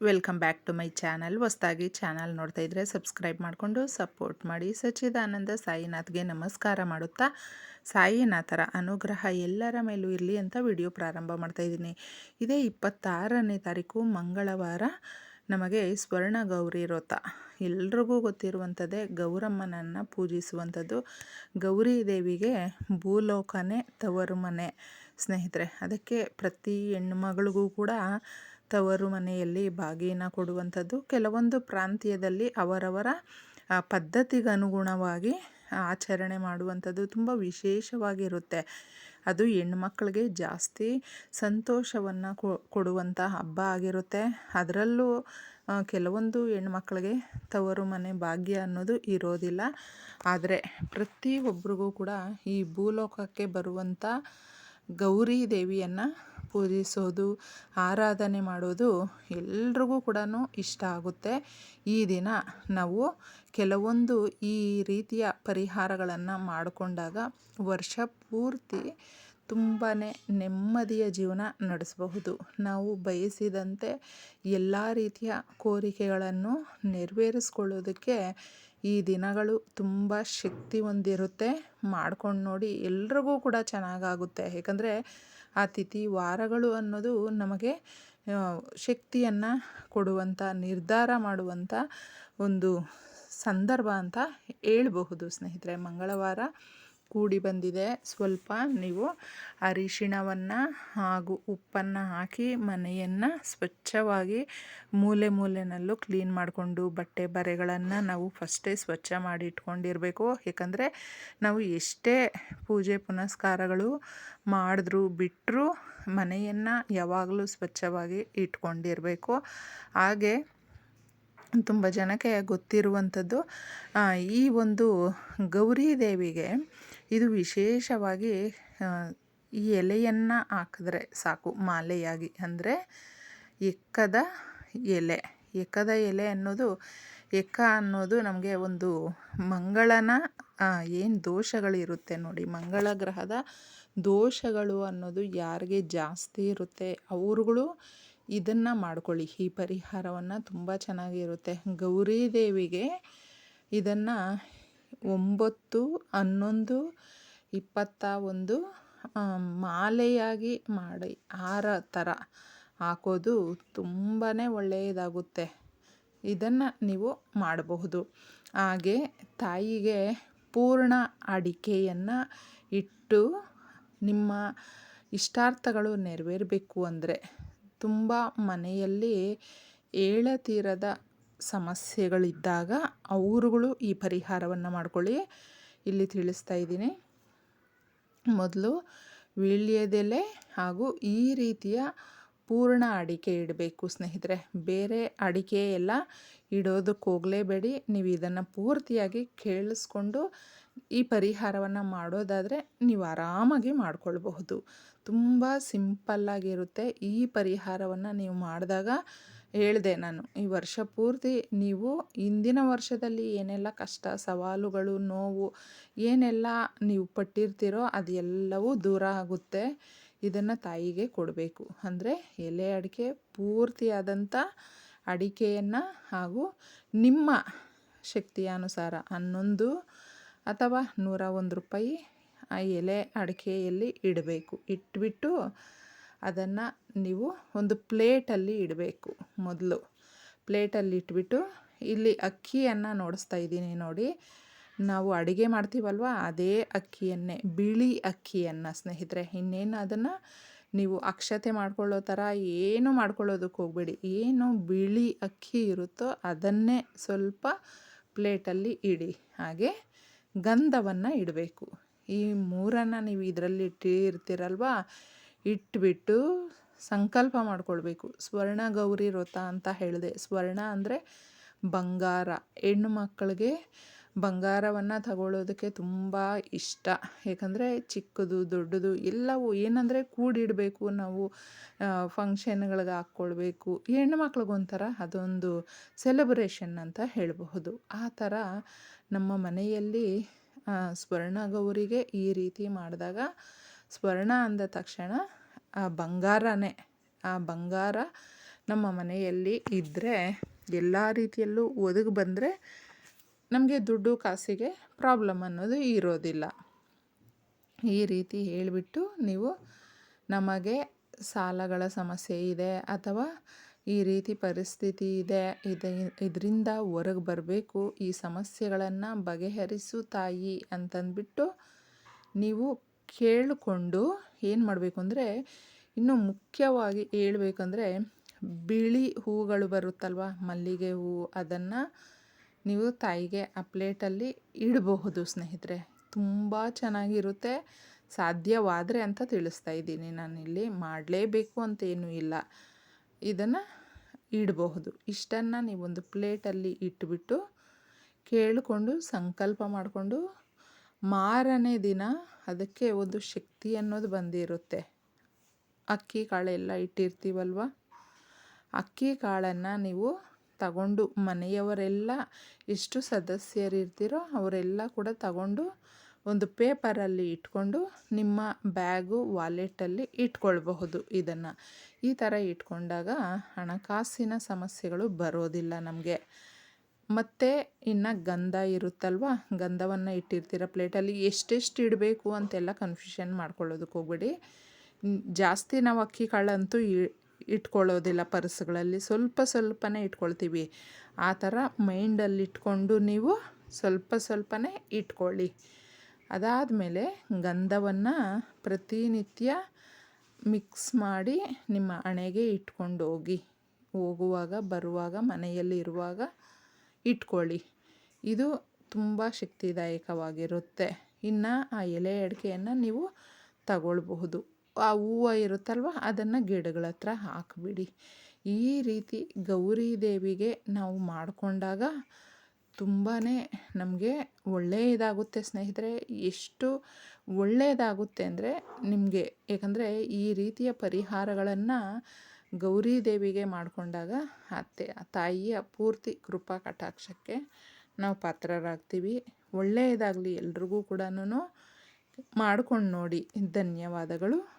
Welcome back to my channel. ಹೊಸ್ತಾಗಿ channel ನೋಡ್ತಾ ಇದ್ರೆ ಸಬ್ಸ್ಕ್ರೈಬ್ ಮಾಡಿಕೊಂಡು ಸಪೋರ್ಟ್ ಮಾಡಿ. ಸಚ್ಚಿದಾನಂದ ಸಾಯಿನಾಥ್ಗೆ ನಮಸ್ಕಾರ ಮಾಡುತ್ತಾ, ಸಾಯಿನಾಥರ ಅನುಗ್ರಹ ಎಲ್ಲರ ಮೇಲೂ ಇರಲಿ ಅಂತ ವಿಡಿಯೋ ಪ್ರಾರಂಭ ಮಾಡ್ತಾ ಇದ್ದೀನಿ. ಇದೇ ಇಪ್ಪತ್ತಾರನೇ ತಾರೀಕು, ಮಂಗಳವಾರ. ನಮಗೆ ಸ್ವರ್ಣ ಗೌರಿ ವ್ರತ. ಎಲ್ರಿಗೂ ಗೊತ್ತಿರುವಂಥದ್ದೇ ಗೌರಮ್ಮನನ್ನು ಪೂಜಿಸುವಂಥದ್ದು. ಗೌರಿ ದೇವಿಗೆ ಭೂಲೋಕನೇ ತವರು ಮನೆ. ಸ್ನೇಹಿತರೆ, ಅದಕ್ಕೆ ಪ್ರತಿ ಹೆಣ್ಮಗಳಿಗೂ ಕೂಡ ತವರು ಮನೆಯಲ್ಲಿ ಬಾಗಿನ ಕೊಡುವಂಥದ್ದು. ಕೆಲವೊಂದು ಪ್ರಾಂತ್ಯದಲ್ಲಿ ಅವರವರ ಪದ್ಧತಿಗನುಗುಣವಾಗಿ ಆಚರಣೆ ಮಾಡುವಂಥದ್ದು ತುಂಬ ವಿಶೇಷವಾಗಿರುತ್ತೆ. ಅದು ಹೆಣ್ಮಕ್ಳಿಗೆ ಜಾಸ್ತಿ ಸಂತೋಷವನ್ನು ಕೊಡುವಂಥ ಹಬ್ಬ ಆಗಿರುತ್ತೆ. ಅದರಲ್ಲೂ ಕೆಲವೊಂದು ಹೆಣ್ಮಕ್ಳಿಗೆ ತವರು ಮನೆ ಭಾಗ್ಯ ಅನ್ನೋದು ಇರೋದಿಲ್ಲ. ಆದರೆ ಪ್ರತಿಯೊಬ್ಬರಿಗೂ ಕೂಡ ಈ ಭೂಲೋಕಕ್ಕೆ ಬರುವಂಥ ಗೌರಿ ದೇವಿಯನ್ನು ಪೂಜಿಸೋದು, ಆರಾಧನೆ ಮಾಡೋದು ಎಲ್ರಿಗೂ ಕೂಡ ಇಷ್ಟ ಆಗುತ್ತೆ. ಈ ದಿನ ನಾವು ಕೆಲವೊಂದು ಈ ರೀತಿಯ ಪರಿಹಾರಗಳನ್ನು ಮಾಡಿಕೊಂಡಾಗ ವರ್ಷ ಪೂರ್ತಿ ತುಂಬಾ ನೆಮ್ಮದಿಯ ಜೀವನ ನಡೆಸಬಹುದು. ನಾವು ಬಯಸಿದಂತೆ ಎಲ್ಲ ರೀತಿಯ ಕೋರಿಕೆಗಳನ್ನು ನೆರವೇರಿಸ್ಕೊಳ್ಳೋದಕ್ಕೆ ಈ ದಿನಗಳು ತುಂಬ ಶಕ್ತಿ ಹೊಂದಿರುತ್ತೆ. ಮಾಡ್ಕೊಂಡು ನೋಡಿ ಎಲ್ರಿಗೂ ಕೂಡ ಚೆನ್ನಾಗಾಗುತ್ತೆ. ಏಕೆಂದರೆ ಆ ತಿಥಿ ವಾರಗಳು ಅನ್ನೋದು ನಮಗೆ ಶಕ್ತಿಯನ್ನು ಕೊಡುವಂಥ ನಿರ್ಧಾರ ಮಾಡುವಂಥ ಒಂದು ಸಂದರ್ಭ ಅಂತ ಹೇಳ್ಬಹುದು ಸ್ನೇಹಿತರೆ. ಮಂಗಳವಾರ ಕೂಡಿ ಬಂದಿದೆ. ಸ್ವಲ್ಪ ನೀವು ಅರಿಶಿಣವನ್ನು ಹಾಗೂ ಉಪ್ಪನ್ನು ಹಾಕಿ ಮನೆಯನ್ನು ಸ್ವಚ್ಛವಾಗಿ ಮೂಲೆ ಮೂಲೆಯಲ್ಲೂ ಕ್ಲೀನ್ ಮಾಡಿಕೊಂಡು ಬಟ್ಟೆ ಬರೆಗಳನ್ನು ನಾವು ಫಸ್ಟೇ ಸ್ವಚ್ಛ ಮಾಡಿ ಇಟ್ಕೊಂಡಿರಬೇಕು. ಏಕೆಂದರೆ ನಾವು ಎಷ್ಟೇ ಪೂಜೆ ಪುನಸ್ಕಾರಗಳು ಮಾಡಿದ್ರು ಬಿಟ್ಟರು ಮನೆಯನ್ನು ಯಾವಾಗಲೂ ಸ್ವಚ್ಛವಾಗಿ ಇಟ್ಕೊಂಡಿರಬೇಕು. ಹಾಗೆ ತುಂಬ ಜನಕ್ಕೆ ಗೊತ್ತಿರುವಂಥದ್ದು ಈ ಒಂದು ಗೌರಿ ದೇವಿಗೆ ಇದು ವಿಶೇಷವಾಗಿ ಈ ಎಲೆಯನ್ನು ಹಾಕಿದ್ರೆ ಸಾಕು. ಮಾಲೆಯಾಗಿ ಅಂದರೆ ಎಕ್ಕದ ಎಲೆ. ಎಕ್ಕದ ಎಲೆ ಅನ್ನೋದು, ಎಕ್ಕ ಅನ್ನೋದು ನಮಗೆ ಒಂದು ಮಂಗಳನ ಏನು ದೋಷಗಳಿರುತ್ತೆ ನೋಡಿ. ಮಂಗಳ ಗ್ರಹದ ದೋಷಗಳು ಅನ್ನೋದು ಯಾರಿಗೆ ಜಾಸ್ತಿ ಇರುತ್ತೆ, ಅವ್ರುಗಳು ಇದನ್ನು ಮಾಡ್ಕೊಳ್ಳಿ. ಈ ಪರಿಹಾರವನ್ನು ತುಂಬ ಚೆನ್ನಾಗಿರುತ್ತೆ. ಗೌರಿ ದೇವಿಗೆ ಇದನ್ನು ಒಂಬತ್ತು, ಹನ್ನೊಂದು ಇಪ್ಪತ್ತ ಒಂದು ಮಾಲೆಯಾಗಿ ಮಾಡಿ ಹಾರ ಥರ ಹಾಕೋದು ತುಂಬಾ ಒಳ್ಳೆಯದಾಗುತ್ತೆ. ಇದನ್ನು ನೀವು ಮಾಡಬಹುದು. ಹಾಗೆ ತಾಯಿಗೆ ಪೂರ್ಣ ಅಡಿಕೆಯನ್ನು ಇಟ್ಟು ನಿಮ್ಮ ಇಷ್ಟಾರ್ಥಗಳು ನೆರವೇರಬೇಕು ಅಂದರೆ ತುಂಬ ಮನೆಯಲ್ಲಿ ಏಳತೀರದ ಸಮಸ್ಯೆಗಳಿದ್ದಾಗ ಅವರುಗಳು ಈ ಪರಿಹಾರವನ್ನು ಮಾಡಿಕೊಳ್ಳಿ. ಇಲ್ಲಿ ತಿಳಿಸ್ತಾ ಇದ್ದೀನಿ. ಮೊದಲು ವೀಳ್ಯದೆಲೆ ಹಾಗೂ ಈ ರೀತಿಯ ಪೂರ್ಣ ಅಡಿಕೆ ಇಡಬೇಕು ಸ್ನೇಹಿತರೆ. ಬೇರೆ ಅಡಿಕೆ ಎಲ್ಲ ಇಡೋದಕ್ಕೆ ಹೋಗಲೇಬೇಡಿ. ನೀವು ಇದನ್ನು ಪೂರ್ತಿಯಾಗಿ ಕೇಳಿಸ್ಕೊಂಡು ಈ ಪರಿಹಾರವನ್ನು ಮಾಡೋದಾದರೆ ನೀವು ಆರಾಮಾಗಿ ಮಾಡಿಕೊಳ್ಬಹುದು. ತುಂಬ ಸಿಂಪಲ್ಲಾಗಿರುತ್ತೆ ಈ ಪರಿಹಾರವನ್ನು ನೀವು ಮಾಡಿದಾಗ ಹೇಳಿದೆ ನಾನು, ಈ ವರ್ಷ ಪೂರ್ತಿ ನೀವು ಹಿಂದಿನ ವರ್ಷದಲ್ಲಿ ಏನೆಲ್ಲ ಕಷ್ಟ, ಸವಾಲುಗಳು, ನೋವು, ಏನೆಲ್ಲ ನೀವು ಪಟ್ಟಿರ್ತೀರೋ ಅದೆಲ್ಲವೂ ದೂರ ಆಗುತ್ತೆ. ಇದನ್ನು ತಾಯಿಗೆ ಕೊಡಬೇಕು. ಅಂದರೆ ಎಲೆ ಅಡಿಕೆ ಪೂರ್ತಿಯಾದಂಥ ಅಡಿಕೆಯನ್ನು ಹಾಗೂ ನಿಮ್ಮ ಶಕ್ತಿಯ ಅನುಸಾರ ಹನ್ನೊಂದು ಅಥವಾ ನೂರ ಒಂದು ರೂಪಾಯಿ ಆ ಎಲೆ ಅಡಿಕೆಯಲ್ಲಿ ಇಡಬೇಕು. ಇಟ್ಬಿಟ್ಟು ಅದನ್ನು ನೀವು ಒಂದು ಪ್ಲೇಟಲ್ಲಿ ಇಡಬೇಕು ಮೊದಲು. ಪ್ಲೇಟಲ್ಲಿ ಇಟ್ಬಿಟ್ಟು ಇಲ್ಲಿ ಅಕ್ಕಿಯನ್ನು ನೋಡಿಸ್ತಾ ಇದ್ದೀನಿ ನೋಡಿ. ನಾವು ಅಡುಗೆ ಮಾಡ್ತೀವಲ್ವ? ಅದೇ ಅಕ್ಕಿಯನ್ನೇ, ಬಿಳಿ ಅಕ್ಕಿಯನ್ನು ಸ್ನೇಹಿತರೆ. ಇನ್ನೇನು ಅದನ್ನು ನೀವು ಅಕ್ಷತೆ ಮಾಡ್ಕೊಳ್ಳೋ ಥರ ಏನು ಮಾಡ್ಕೊಳ್ಳೋದಕ್ಕೆ ಹೋಗಬೇಡಿ. ಏನು ಬಿಳಿ ಅಕ್ಕಿ ಇರುತ್ತೋ ಅದನ್ನೇ ಸ್ವಲ್ಪ ಪ್ಲೇಟಲ್ಲಿ ಇಡಿ. ಹಾಗೆ ಗಂಧವನ್ನು ಇಡಬೇಕು. ಈ ಮೂರನ್ನು ನೀವು ಇದರಲ್ಲಿ ಇಟ್ಟಿರ್ತೀರಲ್ವ? ಇಟ್ಬಿಟ್ಟು ಸಂಕಲ್ಪ ಮಾಡ್ಕೊಳ್ಬೇಕು. ಸ್ವರ್ಣ ಗೌರಿ ವ್ರತ ಅಂತ ಹೇಳಿದೆ. ಸ್ವರ್ಣ ಅಂದರೆ ಬಂಗಾರ. ಹೆಣ್ಣು ಮಕ್ಕಳಿಗೆ ಬಂಗಾರವನ್ನು ತಗೊಳ್ಳೋದಕ್ಕೆ ತುಂಬ ಇಷ್ಟ. ಏಕೆಂದರೆ ಚಿಕ್ಕದು, ದೊಡ್ಡದು ಎಲ್ಲವೂ ಏನಂದರೆ ಕೂಡಿಡಬೇಕು. ನಾವು ಫಂಕ್ಷನ್ಗಳಿಗೆ ಹಾಕ್ಕೊಳ್ಬೇಕು. ಹೆಣ್ಣು ಮಕ್ಳಿಗೊಂಥರ ಅದೊಂದು ಸೆಲೆಬ್ರೇಷನ್ ಅಂತ ಹೇಳಬಹುದು. ಆ ಥರ ನಮ್ಮ ಮನೆಯಲ್ಲಿ ಸ್ವರ್ಣ ಗೌರಿಗೆ ಈ ರೀತಿ ಮಾಡಿದಾಗ ಸ್ವರ್ಣ ಅಂದ ತಕ್ಷಣ ಆ ಬಂಗಾರನೇ, ಆ ಬಂಗಾರ ನಮ್ಮ ಮನೆಯಲ್ಲಿ ಇದ್ದರೆ ಎಲ್ಲ ರೀತಿಯಲ್ಲೂ ಒದಗಿ ಬಂದರೆ ನಮಗೆ ದುಡ್ಡು ಕಾಸಿಗೆ ಪ್ರಾಬ್ಲಮ್ ಅನ್ನೋದು ಇರೋದಿಲ್ಲ. ಈ ರೀತಿ ಹೇಳಿಬಿಟ್ಟು ನೀವು ನಮಗೆ ಸಾಲಗಳ ಸಮಸ್ಯೆ ಇದೆ ಅಥವಾ ಈ ರೀತಿ ಪರಿಸ್ಥಿತಿ ಇದೆ ಇದೆ, ಇದರಿಂದ ಹೊರಗೆ ಬರಬೇಕು, ಈ ಸಮಸ್ಯೆಗಳನ್ನು ಬಗೆಹರಿಸು ತಾಯಿ ಅಂತಂದ್ಬಿಟ್ಟು ನೀವು ಕೇಳಿಕೊಂಡು ಏನು ಮಾಡಬೇಕು ಅಂದರೆ ಇನ್ನೂ ಮುಖ್ಯವಾಗಿ ಹೇಳ್ಬೇಕಂದ್ರೆ ಬಿಳಿ ಹೂಗಳು ಬರುತ್ತಲ್ವ, ಮಲ್ಲಿಗೆ ಹೂವು ಅದನ್ನು ನೀವು ತಾಯಿಗೆ ಆ ಪ್ಲೇಟಲ್ಲಿ ಇಡಬಹುದು ಸ್ನೇಹಿತರೆ. ತುಂಬ ಚೆನ್ನಾಗಿರುತ್ತೆ. ಸಾಧ್ಯವಾದರೆ ಅಂತ ತಿಳಿಸ್ತಾ ಇದ್ದೀನಿ. ನಾನಿಲ್ಲಿ ಮಾಡಲೇಬೇಕು ಅಂತೇನೂ ಇಲ್ಲ. ಇದನ್ನು ಇಡಬಹುದು. ಇಷ್ಟನ್ನು ನೀವೊಂದು ಪ್ಲೇಟಲ್ಲಿ ಇಟ್ಟುಬಿಟ್ಟು ಕೇಳಿಕೊಂಡು, ಸಂಕಲ್ಪ ಮಾಡಿಕೊಂಡು ಮಾರನೇ ದಿನ ಅದಕ್ಕೆ ಒಂದು ಶಕ್ತಿ ಅನ್ನೋದು ಬಂದಿರುತ್ತೆ. ಅಕ್ಕಿ ಕಾಳೆಲ್ಲ ಇಟ್ಟಿರ್ತೀವಲ್ವ? ಅಕ್ಕಿ ಕಾಳನ್ನು ನೀವು ತಗೊಂಡು ಮನೆಯವರೆಲ್ಲ ಎಷ್ಟು ಸದಸ್ಯರಿರ್ತೀರೋ ಅವರೆಲ್ಲ ಕೂಡ ತಗೊಂಡು ಒಂದು ಪೇಪರಲ್ಲಿ ಇಟ್ಕೊಂಡು ನಿಮ್ಮ ಬ್ಯಾಗು ವಾಲೆಟಲ್ಲಿ ಇಟ್ಕೊಳ್ಬಹುದು ಇದನ್ನು. ಈ ಥರ ಇಟ್ಕೊಂಡಾಗ ಹಣಕಾಸಿನ ಸಮಸ್ಯೆಗಳು ಬರೋದಿಲ್ಲ ನಮಗೆ. ಮತ್ತು ಇನ್ನು ಗಂಧ ಇರುತ್ತಲ್ವ? ಗಂಧವನ್ನು ಇಟ್ಟಿರ್ತೀರ ಪ್ಲೇಟಲ್ಲಿ. ಎಷ್ಟೆಷ್ಟು ಇಡಬೇಕು ಅಂತೆಲ್ಲ ಕನ್ಫ್ಯೂಷನ್ ಮಾಡ್ಕೊಳ್ಳೋದಕ್ಕೆ ಹೋಗ್ಬೇಡಿ. ಜಾಸ್ತಿ ನಾವು ಅಕ್ಕಿ ಕಾಳಂತೂ ಇಟ್ಕೊಳ್ಳೋದಿಲ್ಲ ಪರ್ಸ್ಗಳಲ್ಲಿ. ಸ್ವಲ್ಪ ಸ್ವಲ್ಪನೇ ಇಟ್ಕೊಳ್ತೀವಿ. ಆ ಥರ ಮೈಂಡಲ್ಲಿ ಇಟ್ಕೊಂಡು ನೀವು ಸ್ವಲ್ಪ ಸ್ವಲ್ಪನೇ ಇಟ್ಕೊಳ್ಳಿ. ಅದಾದಮೇಲೆ ಗಂಧವನ್ನು ಪ್ರತಿನಿತ್ಯ ಮಿಕ್ಸ್ ಮಾಡಿ ನಿಮ್ಮ ಹಣೆಗೆ ಇಟ್ಕೊಂಡು ಹೋಗಿ. ಹೋಗುವಾಗ, ಬರುವಾಗ, ಮನೆಯಲ್ಲಿ ಇರುವಾಗ ಇಟ್ಕೊಳ್ಳಿ. ಇದು ತುಂಬ ಶಕ್ತಿದಾಯಕವಾಗಿರುತ್ತೆ. ಇನ್ನು ಆ ಎಲೆ ಅಡಿಕೆಯನ್ನು ನೀವು ತಗೊಳ್ಬಹುದು. ಆ ಹೂವು ಇರುತ್ತಲ್ವ, ಅದನ್ನು ಗಿಡಗಳ ಹತ್ರ ಹಾಕಿಬಿಡಿ. ಈ ರೀತಿ ಗೌರಿ ದೇವಿಗೆ ನಾವು ಮಾಡಿಕೊಂಡಾಗ ತುಂಬಾ ನಮಗೆ ಒಳ್ಳೆಯದಾಗುತ್ತೆ ಸ್ನೇಹಿತರೆ. ಎಷ್ಟು ಒಳ್ಳೆಯದಾಗುತ್ತೆ ಅಂದರೆ ನಿಮಗೆ ಏಕೆಂದರೆ ಈ ರೀತಿಯ ಪರಿಹಾರಗಳನ್ನು ಗೌರಿ ದೇವಿಗೆ ಮಾಡಿಕೊಂಡಾಗ ಅತ್ತೆ, ತಾಯಿಯ ಪೂರ್ತಿ ಕೃಪಾ ಕಟಾಕ್ಷಕ್ಕೆ ನಾವು ಪಾತ್ರರಾಗ್ತೀವಿ. ಒಳ್ಳೆಯದಾಗಲಿ ಎಲ್ರಿಗೂ ಕೂಡ ಮಾಡ್ಕೊಂಡು ನೋಡಿ. ಧನ್ಯವಾದಗಳು.